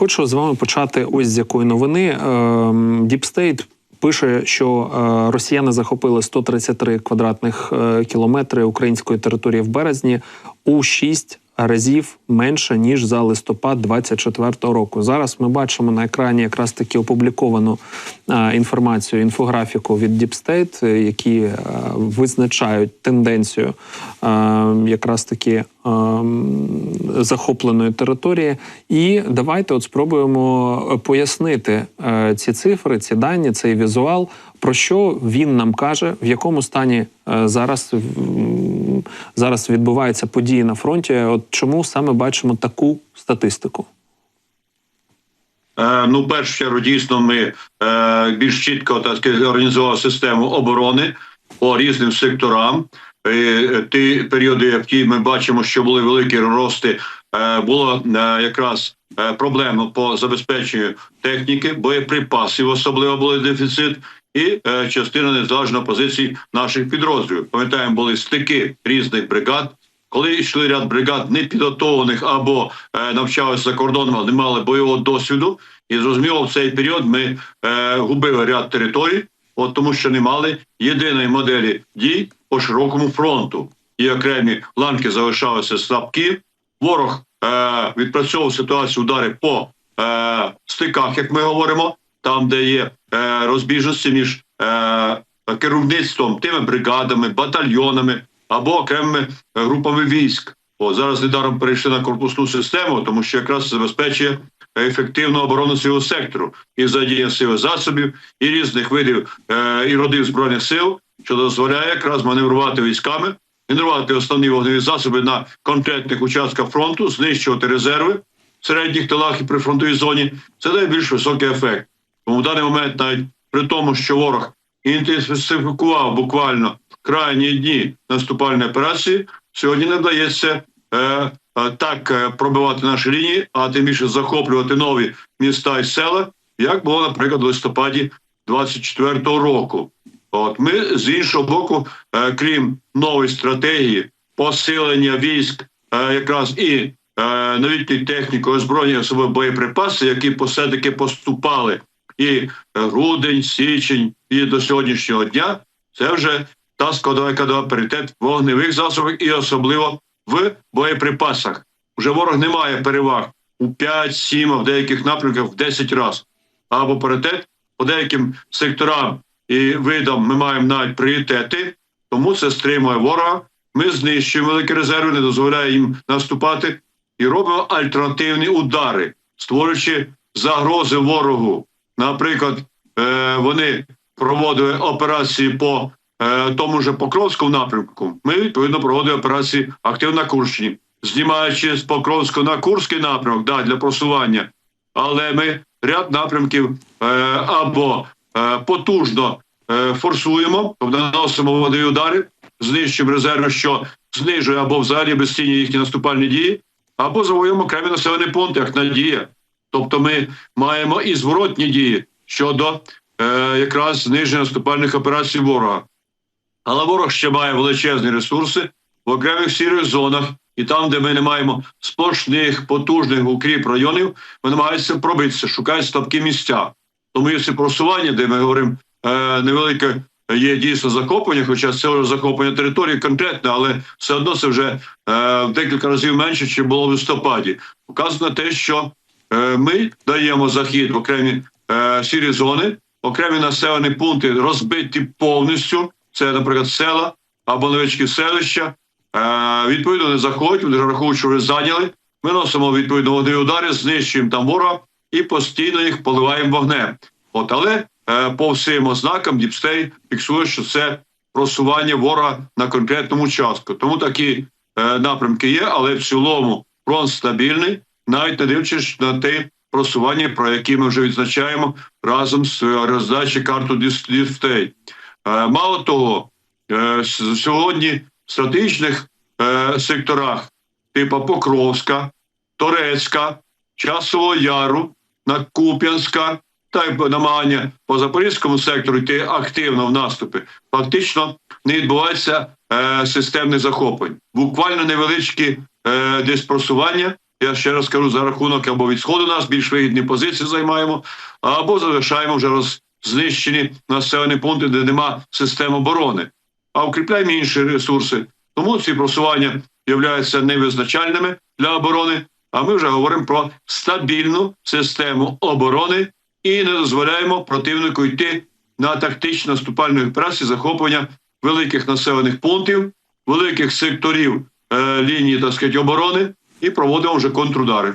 хочу з вами почати ось з якої новини. Діпстейт пише, що е, росіяни захопили 133 квадратних е, кілометри української території в березні у 6 разів менше ніж за листопад 24-го року. Зараз ми бачимо на екрані якраз таки опубліковану інформацію, інфографіку від Deep State, е, які визначають тенденцію якраз таки захопленої території. І давайте от спробуємо пояснити ці цифри, ці дані, цей візуал. Про що він нам каже, в якому стані е, зараз зараз відбуваються події на фронті? От чому саме бачимо таку статистику? Е, ну, першу чергу, дійсно, ми е, більш чітко так організували систему оборони по різним секторам. Ті періоди, які ми бачимо, що були великі рости, було якраз проблемно по забезпеченню техніки, боєприпасів, особливо були дефіцит і е, частина незалежно позицій наших підрозділів. Пам'ятаємо, були стики різних бригад. Коли йшли ряд бригад непідготовлених або е, навчалися за кордоном, не мали бойового досвіду, і зрозуміло, в цей період ми е, губили ряд територій, от тому що не мали єдиної моделі дій по широкому фронту. І окремі ланки залишалися слабкі. Ворог е, відпрацьовував ситуацію удари по е, стиках, як ми говоримо там, де є розбіжності між е, керівництвом тими бригадами, батальйонами або окремими групами військ. О, зараз недаром перейшли на корпусну систему, тому що якраз забезпечує ефективну оборону цього сектору і задія сили засобів і різних видів е, і родів збройних сил, що дозволяє якраз маневрувати військами, генерувати основні вогневі засоби на конкретних участках фронту, знищувати резерви в середніх тилах і при фронтовій зоні. Це дає більш високий ефект. В даний момент, навіть при тому, що ворог інтенсифікував буквально крайні дні наступальної операції, сьогодні не вдається е, е, так е, пробивати наші лінії, а тим більше захоплювати нові міста і села, як було, наприклад, в листопаді 24-го року. От ми з іншого боку, е, крім нової стратегії посилення військ, е, якраз і е, новітньої техніки озброєння особливо боєприпаси, які все таки поступали і грудень, січень, і до сьогоднішнього дня це вже та складова, яка дала паритет вогневих засобів і особливо в боєприпасах. Уже ворог не має переваг у 5-7, а в деяких напрямках в 10 разів. Або паритет по деяким секторам і видам ми маємо навіть пріоритети, тому це стримує ворога. Ми знищуємо великі резерви, не дозволяє їм наступати і робимо альтернативні удари, створюючи загрози ворогу Наприклад, е, вони проводили операції по е, тому ж Покровському напрямку. Ми відповідно проводили операції актив на Курщині, знімаючи з Покровського на Курський напрямок да, для просування. Але ми ряд напрямків е, або потужно форсуємо, тобто наносимо водові удари, знищуємо резерви, що знижує або взагалі безцінні їхні наступальні дії, або завоюємо окремі населені пункти, як надія. Тобто ми маємо і зворотні дії щодо е, якраз зниження наступальних операцій ворога. Але ворог ще має величезні ресурси в окремих сірих зонах, і там, де ми не маємо сплошних, потужних укріп районів, вони намагаються пробитися, шукають слабкі місця. Тому є просування, де ми говоримо, е, невелике є дійсно захоплення, хоча це захоплення території конкретне, але все одно це вже е, декілька разів менше, ніж було в листопаді. Показано те, що ми даємо захід в окремі е, сірі зони, окремі населені пункти розбиті повністю. Це, наприклад, села або невеличкі селища. Е, відповідно, не заходять, вони рахують, що вже зайняли. Ми носимо відповідно вогневі удари, знищуємо там ворога і постійно їх поливаємо вогнем. От, але по всім ознакам Діпстей фіксує, що це просування ворога на конкретному участку. Тому такі напрямки є, але в цілому фронт стабільний навіть не дивлячись на те просування, про які ми вже відзначаємо разом з е, роздачі карту дітей. Е, мало того, е, сьогодні в стратегічних секторах, типу Покровська, Торецька, Часового Яру, Накуп'янська та й намагання по Запорізькому сектору йти активно в наступи, фактично не відбувається системних захоплень. Буквально невеличкі десь просування Я ще раз кажу, за рахунок або відсходу нас більш вигідні позиції займаємо, або залишаємо вже роз, знищені населені пункти, де нема систем оборони, а укріпляємо інші ресурси. Тому ці просування являються невизначальними для оборони. А ми вже говоримо про стабільну систему оборони і не дозволяємо противнику йти на тактичні наступальні операції захоплення великих населених пунктів, великих секторів е, лінії так сказати, оборони і проводимо вже контрудари.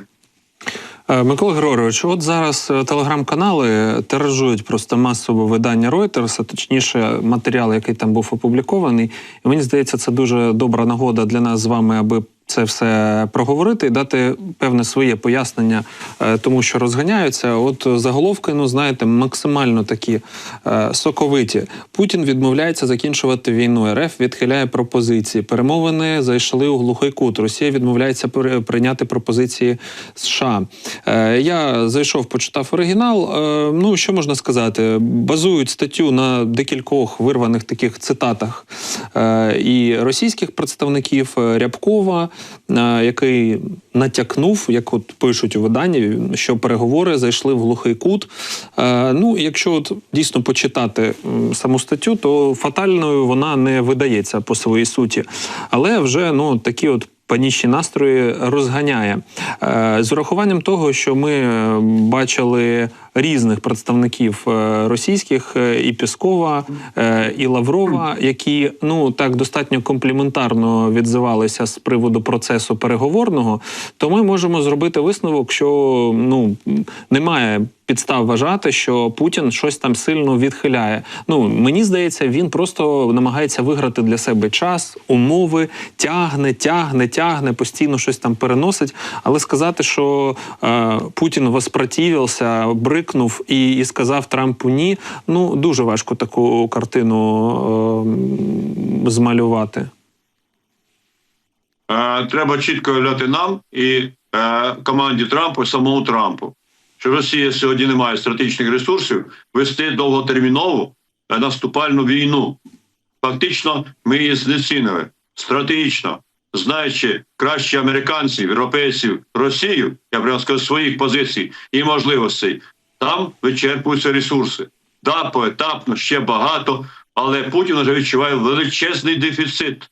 Е, Микола Григорович, от зараз е, телеграм-канали тиражують просто масово видання Reuters, а точніше матеріал, який там був опублікований. І мені здається, це дуже добра нагода для нас з вами, аби це все проговорити і дати певне своє пояснення е, тому, що розганяються. От заголовки, ну знаєте, максимально такі е, соковиті. Путін відмовляється закінчувати війну. РФ відхиляє пропозиції. Перемовини зайшли у глухий кут. Росія відмовляється при- прийняти пропозиції США. Е, я зайшов, почитав оригінал. Ну що можна сказати? Базують статтю на декількох вирваних таких цитатах і російських представників Рябкова, який натякнув, як от пишуть у виданні, що переговори зайшли в глухий кут. Е, ну, якщо от дійсно почитати саму статтю, то фатальною вона не видається по своїй суті. Але вже ну такі от. Панічні настрої розганяє. Е, з урахуванням того, що ми е, бачили різних представників е, російських і Піскова, і Лаврова, які ну так достатньо компліментарно відзивалися з приводу процесу переговорного, то ми можемо зробити висновок, що ну немає підстав вважати, що Путін щось там сильно відхиляє. Ну мені здається, він просто намагається виграти для себе час, умови, тягне, тягне, тягне, постійно щось там переносить. Але сказати, що е, Путін воспротивився, брикнув і, і сказав Трампу ні. Ну дуже важко таку картину е, змалювати. Е, треба чітко уявляти нам і е, команді Трампу, самому Трампу, що Росія сьогодні не має стратегічних ресурсів вести довготермінову наступальну війну. Фактично, ми її знецінили стратегічно, знаючи краще американців, європейців, Росію, я прямо скажу, своїх позицій і можливостей, там вичерпуються ресурси. Да, поетапно, ще багато, але Путін вже відчуває величезний дефіцит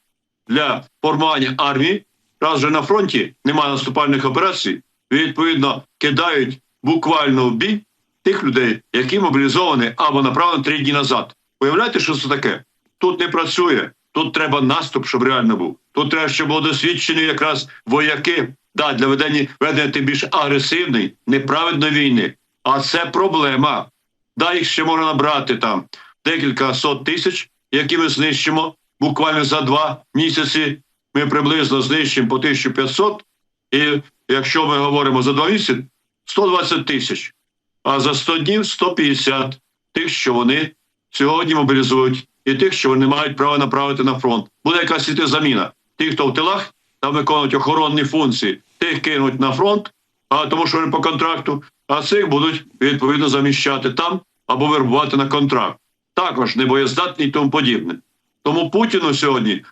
для формування армії. Раз вже на фронті немає наступальних операцій, відповідно кидають буквально в бій тих людей, які мобілізовані або направлені три дні назад. Уявляєте, що це таке? Тут не працює. Тут треба наступ, щоб реально був. Тут треба, щоб були досвідчені якраз вояки да, для ведення ведення тим більш агресивної, неправедної війни. А це проблема. Да, їх ще можна набрати там декілька сот тисяч, які ми знищимо буквально за два місяці. Ми приблизно знищимо по 1500, і якщо ми говоримо за два місяці, 120 тисяч, а за 100 днів 150 тих, що вони сьогодні мобілізують, і тих, що вони мають права направити на фронт. Буде якась іти заміна. Ті, хто в тилах, там виконують охоронні функції, тих кинуть на фронт, а тому що вони по контракту, а цих будуть відповідно заміщати там або вербувати на контракт. Також небоєздатні і тому подібне. Тому Путіну сьогодні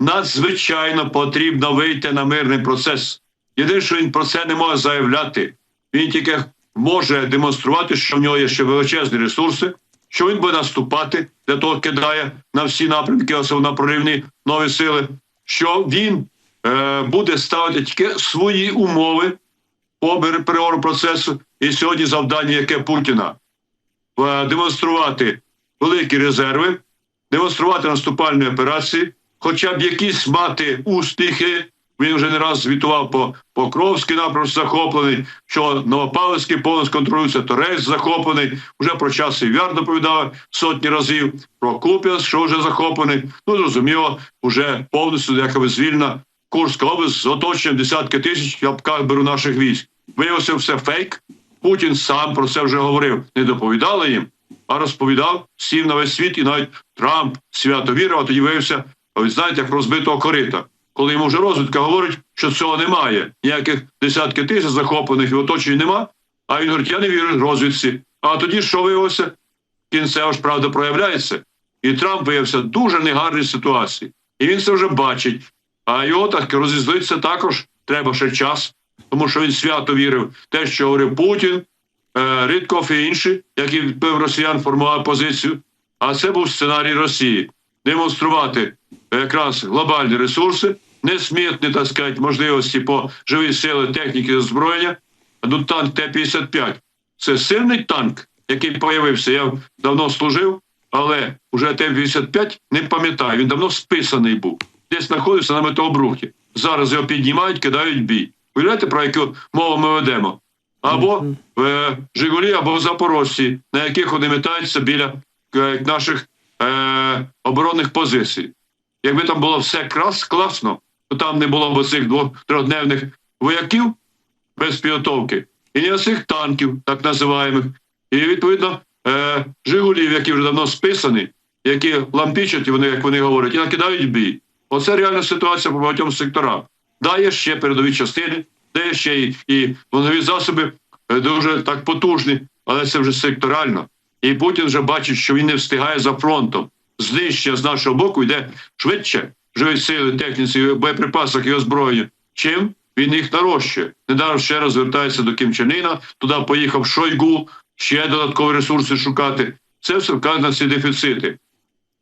надзвичайно потрібно вийти на мирний процес. Єдине, що він про це не може заявляти, він тільки може демонструвати, що в нього є ще величезні ресурси, що він буде наступати, для того кидає на всі напрямки, особливо на проривні нові сили, що він е, буде ставити тільки свої умови по переговору процесу. І сьогодні завдання, яке Путіна е, демонструвати великі резерви, демонструвати наступальні операції, хоча б якісь мати успіхи. Він вже не раз звітував по Покровський напрямок захоплений, що Новопавлівський повністю контролюється, Торець захоплений. Вже про часів яр доповідав сотні разів, про Куп'янськ, що вже захоплений. Ну, зрозуміло, вже повністю якоби звільна Курська область з оточенням десятки тисяч, я беру наших військ. Виявився все фейк. Путін сам про це вже говорив. Не доповідали їм, а розповідав всім на весь світ, і навіть Трамп свято вірив, а тоді виявився, а ви знаєте, як розбитого корита. Коли йому вже розвідка говорить, що цього немає, ніяких десятки тисяч захоплених і оточень нема. А він говорить, я не вірю розвідці. А тоді що виявилося? Кінцево ж правда проявляється. І Трамп виявився в дуже негарній ситуації. І він це вже бачить. А його так розізлиться також треба ще час. тому що він свято вірив те, що говорив Путін, е, Рідков і інші, які відбив росіян, формували позицію. А це був сценарій Росії демонструвати якраз глобальні ресурси, несмітні, так сказати, можливості по живій сили, техніки озброєння. Ну, танк Т-55 це сильний танк, який появився. Я давно служив, але вже Т-55 не пам'ятаю. Він давно списаний був. Десь знаходився на метеобрухті. Зараз його піднімають, кидають бій. Уявляєте, про яку мову ми ведемо? Або в Жигулі, або в Запорожці, на яких вони метаються біля е, наших е, оборонних позицій. Якби там було все крас, класно, там не було б цих двох трьохдневних вояків без підготовки, і не цих танків, так називаємих, і відповідно е, Жигулів, які вже давно списані, які лампічать, вони, як вони говорять, і накидають бій. Оце реальна ситуація по багатьом секторам. Дає ще передові частини, дає ще і, і вогневі засоби е, дуже так потужні, але це вже секторально. І Путін вже бачить, що він не встигає за фронтом. Знищення з нашого боку йде швидше живі сили, техніці, боєприпасах і озброєння. Чим він їх нарощує? Недаром ще раз звертається до Кім Чен Іна, туди поїхав Шойгу, ще додаткові ресурси шукати. Це все вказує на ці дефіцити.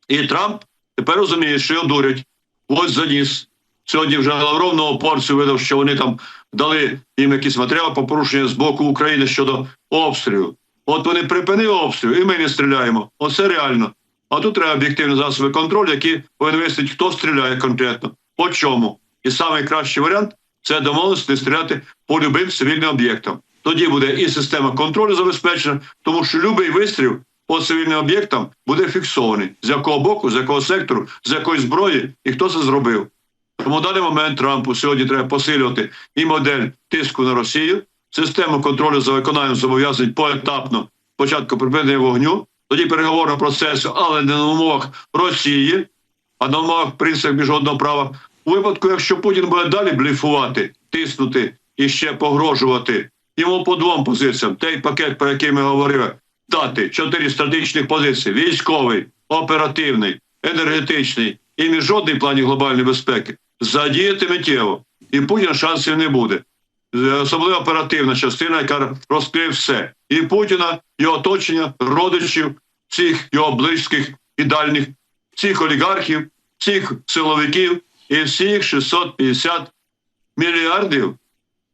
І Трамп тепер розуміє, що його дурять. Ось заніс. Сьогодні вже Лавров нову порцію видав, що вони там дали їм якісь матеріали по порушенню з боку України щодо обстрілу. От вони припинили обстріл, і ми не стріляємо. Оце реально. А тут треба об'єктивні засоби контролю, які повинні вияснити, хто стріляє конкретно, по чому. І найкращий варіант це домовленість не стріляти по любим цивільним об'єктам. Тоді буде і система контролю забезпечена, тому що будь-який вистріл по цивільним об'єктам буде фіксований. З якого боку, з якого сектору, з якої зброї і хто це зробив. Тому в даний момент Трампу сьогодні треба посилювати і модель тиску на Росію, систему контролю за виконанням зобов'язань поетапно, спочатку припинення вогню, тоді переговорного процесу, але не на умовах Росії, а на умовах принципів міжнародного права. У випадку, якщо Путін буде далі бліфувати, тиснути і ще погрожувати йому по двом позиціям, той пакет, про який ми говорили, дати чотири стратегічних позиції: військовий, оперативний, енергетичний і міжнародний плані глобальної безпеки, задіяти миттєво, і Путін шансів не буде. Е, Особливо оперативна частина, яка розкриє все. І Путіна, його оточення, родичів, всіх його близьких і дальніх, всіх олігархів, всіх силовиків і всіх 650 мільярдів,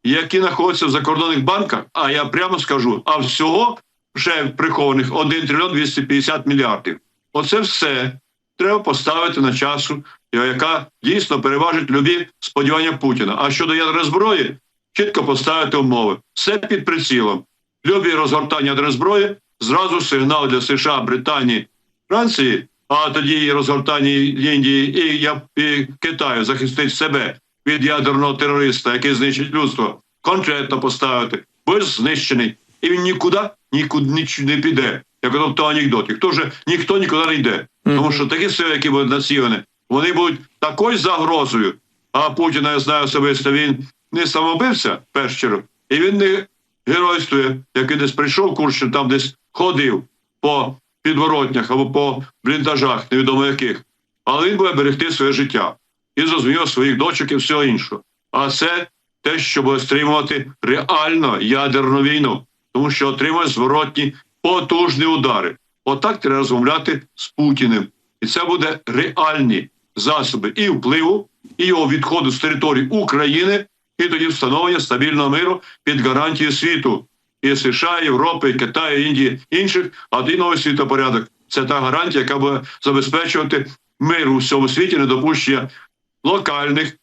які знаходяться в закордонних банках. А я прямо скажу, а всього вже прихованих 1 трильйон 250 мільярдів. Оце все треба поставити на часу, яка дійсно переважить любі сподівання Путіна. А щодо ядерної зброї, чітко поставити умови. Все під прицілом. Любі розгортання ядерної зброї, зразу сигнал для США, Британії, Франції, а тоді і розгортання Індії і, Я- і Китаю захистить себе від ядерного терориста, який знищить людство, конкретно поставити, будь знищений. І він нікуди, нікуди ніч- не піде. Як в того анекдоті. Хто вже ніхто нікуди не йде. Тому що такі сили, які будуть націлені, вони будуть такою загрозою. А Путіна я знаю особисто, він не самобивця в першу чергу, і він не геройствує, як він десь прийшов Курщин, там десь ходив по підворотнях або по бліндажах, невідомо яких. Але він буде берегти своє життя і зрозуміло своїх дочок і всього іншого. А це те, що буде стримувати реально ядерну війну, тому що отримує зворотні потужні удари. Отак треба розмовляти з Путіним. І це буде реальні засоби і впливу, і його відходу з території України, і тоді встановлення стабільного миру під гарантією світу. І США, Європи, Китаю, Індії, інших, новий світопорядок. Це та гарантія, яка буде забезпечувати мир у всьому світі, недопущення локальних,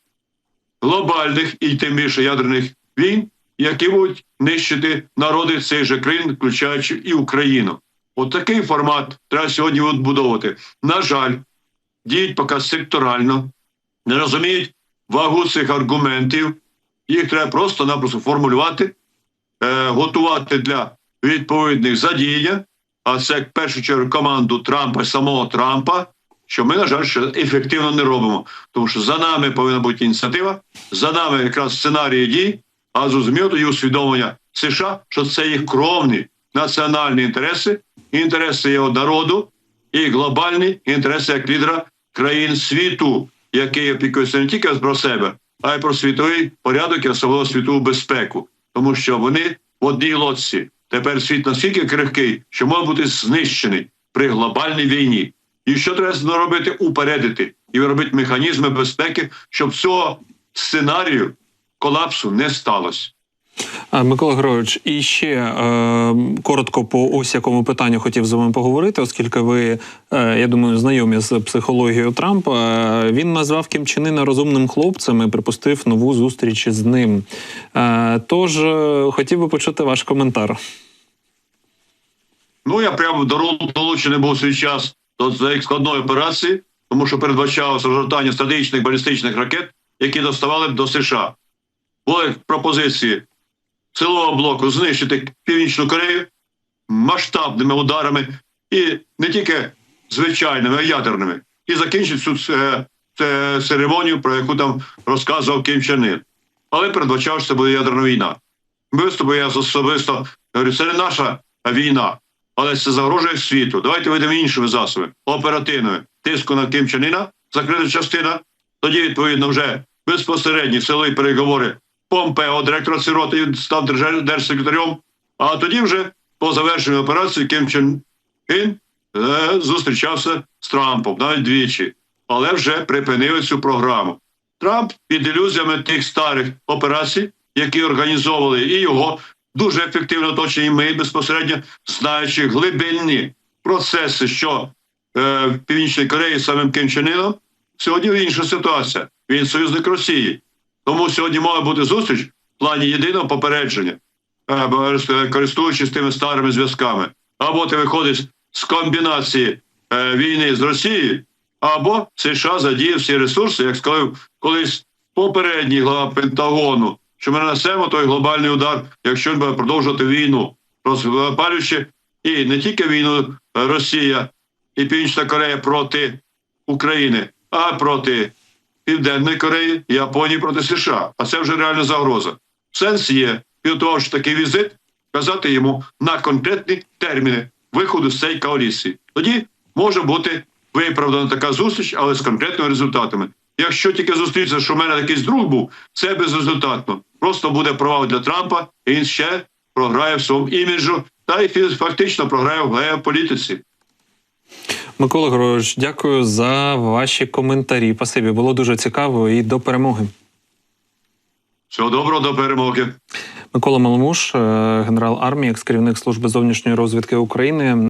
глобальних і тим більше ядерних війн, які будуть нищити народи цих же країн, включаючи і Україну. От такий формат треба сьогодні відбудовувати. На жаль, діють поки секторально, не розуміють вагу цих аргументів. Їх треба просто-напросто формулювати, е, готувати для відповідних задіяння. А це в першу чергу команду Трампа, самого Трампа, що ми, на жаль, ще ефективно не робимо. Тому що за нами повинна бути ініціатива, за нами якраз сценарії дій, а зрозуміло тоді усвідомлення США, що це їх кровні національні інтереси, інтереси його народу і глобальні інтереси як лідера країн світу, який опікується не тільки про себе, а й про світовий порядок і особливо світову безпеку, тому що вони в одній лодці. Тепер світ настільки крихкий, що може бути знищений при глобальній війні. І що треба робити? Упередити і робити механізми безпеки, щоб цього сценарію колапсу не сталося. Микола Григорович, і ще е, коротко по ось якому питанню хотів з вами поговорити, оскільки ви, е, я думаю, знайомі з психологією Трампа. Е, Він назвав Кім Ына розумним хлопцем і припустив нову зустріч з ним. Е, тож е, хотів би почути ваш коментар. Ну, я прямо долучений був свій час до цієї складної операції, тому що передбачалося розгортання стратегічних балістичних ракет, які доставали б до США. Були пропозиції силового блоку знищити Північну Корею масштабними ударами і не тільки звичайними, а ядерними, і закінчити цю е, церемонію, про яку там розказував Ким Чен Ын. Але передбачав, що це буде ядерна війна. Виступу я особисто говорю, це не наша війна, але це загрожує світу. Давайте вийдемо іншими засобами, оперативними. Тиску на Ким Чен Іна, закрита частина. Тоді, відповідно, вже безпосередні силові переговори Помпео, директор ЦИРОТи, він став держсекретарем. А тоді вже по завершенню операції Ким Чен Ін е, зустрічався з Трампом навіть двічі, але вже припинили цю програму. Трамп під ілюзіями тих старих операцій, які організовували і його дуже ефективно оточені, і ми безпосередньо знаючи глибинні процеси, що е, в Північній Кореї самим Ким Чен Іном, сьогодні інша ситуація. Він союзник Росії. Тому сьогодні має бути зустріч в плані єдиного попередження, е, е, користуючись тими старими зв'язками. Або ти виходиш з комбінації е, війни з Росією, або США задіє всі ресурси, як сказав колись попередній глава Пентагону, що ми нанесемо той глобальний удар, якщо буде продовжувати війну, розпалюючи і не тільки війну Росія і Північна Корея проти України, а проти Південної Кореї, Японії проти США. А це вже реальна загроза. Сенс є підготувавши такий візит, казати йому на конкретні терміни виходу з цієї коаліції. Тоді може бути виправдана така зустріч, але з конкретними результатами. Якщо тільки зустрітися, що в мене якийсь друг був, це безрезультатно. Просто буде провал для Трампа, і він ще програє в своєму іміджу, та й фактично програє в геополітиці. Микола Григорович, дякую за ваші коментарі. Пасибі, було дуже цікаво і до перемоги. Всього доброго до перемоги. Микола Маломуш, е, генерал армії, екс-керівник служби зовнішньої розвідки України.